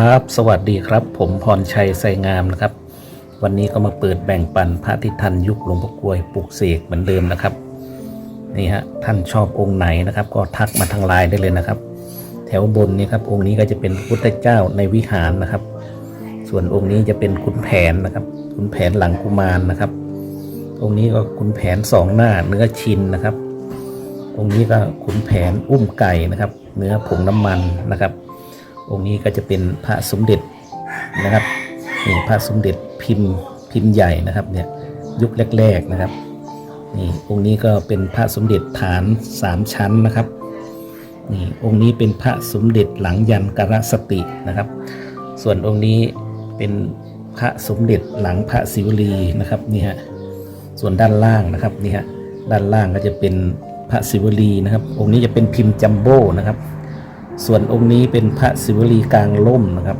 ครับ สวัสดีครับ ผมพรชัยไสงามนะครับ วันนี้ก็มาเปิดแบ่งปันพระที่ทันยุคหลวงพ่อกลวยปลูกเสกเหมือนเดิมนะครับ นี่ฮะท่านชอบองค์ไหนนะครับ ก็ทักมาทางไลน์ได้เลยนะครับ แถวบนนี้ครับองค์นี้ก็จะเป็นพุทธเจ้าในวิหารนะครับ ส่วนองค์นี้จะเป็นขุนแผนนะครับขุนแผนหลังกุมารนะครับ องค์นี้ก็ขุนแผนสองหน้าเนื้อชินนะครับองค์นี้ก็ขุนแผนอุ้มไก่นะครับ เนื้อผงน้ำมันนะครับ องค์นี้ก็จะเป็นพระสมเด็จนะครับนี่พระสมเด็จพิมพ์พิมพ์ใหญ่นะครับเนี่ยยุคแรกๆนะครับนี่องค์นี้ก็เป็นพระสมเด็จฐานสามชั้นนะครับนี่องค์นี้เป็นพระสมเด็จหลังยันกรสตินะครับ ส่วนองค์นี้เป็นพระสมเด็จหลังพระศิวลีนะครับนี่ฮะส่วนด้านล่างนะครับนี่ฮะด้านล่างก็จะเป็นพระศิวลีนะครับ องค์นี้จะเป็นพิมพ์จัมโบ้นะครับ ส่วนองค์นี้เป็นพระศิวลีกลางล่มนะครับ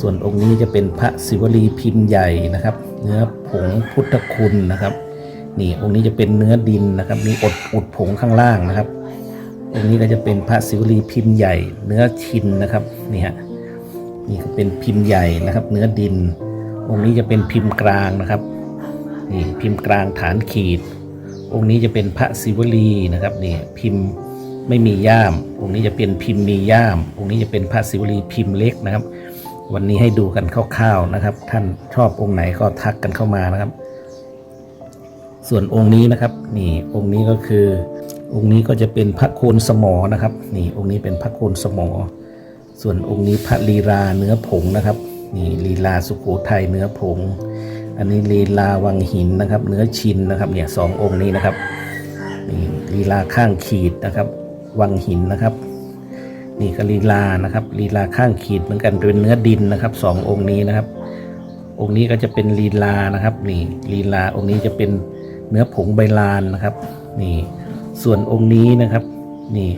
ส่วนองค์นี้จะเป็นพระศิวลีพิมพ์ใหญ่นะครับ เนื้อผงพุทธคุณนะครับ นี่องค์นี้จะเป็นเนื้อดินนะครับ มีอดอุดผงข้างล่างนะครับ องค์นี้ก็จะเป็นพระศิวลีพิมพ์ใหญ่ เนื้อชินนะครับนี่ฮะนี่ก็เป็นพิมพ์ใหญ่นะครับ เนื้อดิน องค์นี้จะเป็นพิมพ์กลางนะครับนี่พิมพ์กลางฐานขีด องค์นี้จะเป็นพระศิวลีนะครับนี่พิมพ์ ไม่มีย่าม องค์นี้จะเป็นพิมพ์มีย่าม องค์นี้จะเป็นพระศิวลีพิมพ์เล็กนะครับ วันนี้ให้ดูกันคร่าวๆนะครับ ท่านชอบองค์ไหนก็ทักกันเข้ามานะครับ ส่วนองค์นี้นะครับนี่องค์นี้ก็คือ องค์นี้ก็จะเป็นพระโคนสมอนะครับ นี่องค์นี้เป็นพระโคนสมอ ส่วนองค์นี้พระลีลาเนื้อผงนะครับนี่ลีลาสุโขทัยเนื้อผง อันนี้ลีลาวังหินนะครับ เนื้อชินนะครับเนี่ยสององค์นี้นะครับนี่ลีลาข้างขีดนะครับ วังหินนะครับ นี่ก็ลีลานะครับลีลาข้างขีดเหมือนกันเป็นเนื้อดินนะครับสององค์นี้นะครับ องค์นี้ก็จะเป็นลีลานะครับ นี่ลีลาองค์นี้จะเป็นเนื้อผงใบลานนะครับ นี่ ส่วนองค์นี้นะครับ นี่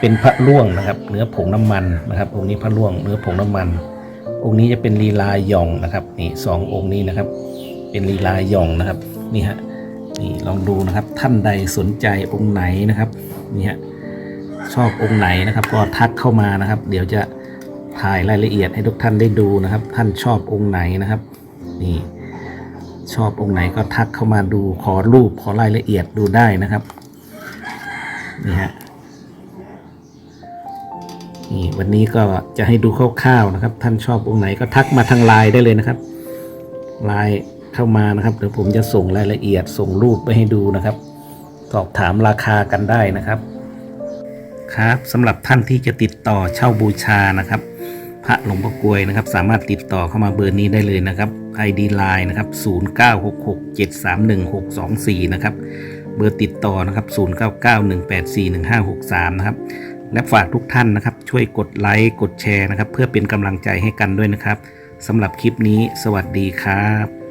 เป็นพระล่วงนะครับ เนื้อผงน้ำมันนะครับ องค์นี้พระล่วงเนื้อผงน้ำมัน องค์นี้จะเป็นลีลาหย่องนะครับ นี่สององค์นี้นะครับ เป็นลีลาหย่องนะครับ นี่ฮะนี่ลองดูนะครับท่านใดสนใจองค์ไหนนะครับนี่ฮะ ชอบองค์ไหนนะครับ ก็ทักเข้ามานะครับ เดี๋ยวจะถ่ายรายละเอียดให้ทุกท่านได้ดูนะครับ ท่านชอบองค์ไหนนะครับ นี่ ชอบองค์ไหนก็ทักเข้ามาดูขอรูปขอรายละเอียดดูได้นะครับนี่ฮะนี่วันนี้ก็จะให้ดูคร่าวๆนะครับ ท่านชอบองค์ไหนก็ทักมาทางไลน์ได้เลยนะครับไลน์เข้ามานะครับเดี๋ยวผมจะส่งรายละเอียดส่งรูปไปให้ดูนะครับ สอบถามราคากันได้นะครับ ครับสำหรับท่านที่จะติดต่อเช่าบูชานะครับ พระหลวงพ่อกวยนะครับ สามารถติดต่อเข้ามาเบอร์นี้ได้เลยนะครับ ID Line นะครับ 0966731624 นะครับ เบอร์ติดต่อนะครับ 0991841563 นะครับ และฝากทุกท่านนะครับ ช่วยกดไลค์ กดแชร์นะครับ เพื่อเป็นกำลังใจให้กันด้วยนะครับสำหรับคลิปนี้ สวัสดีครับ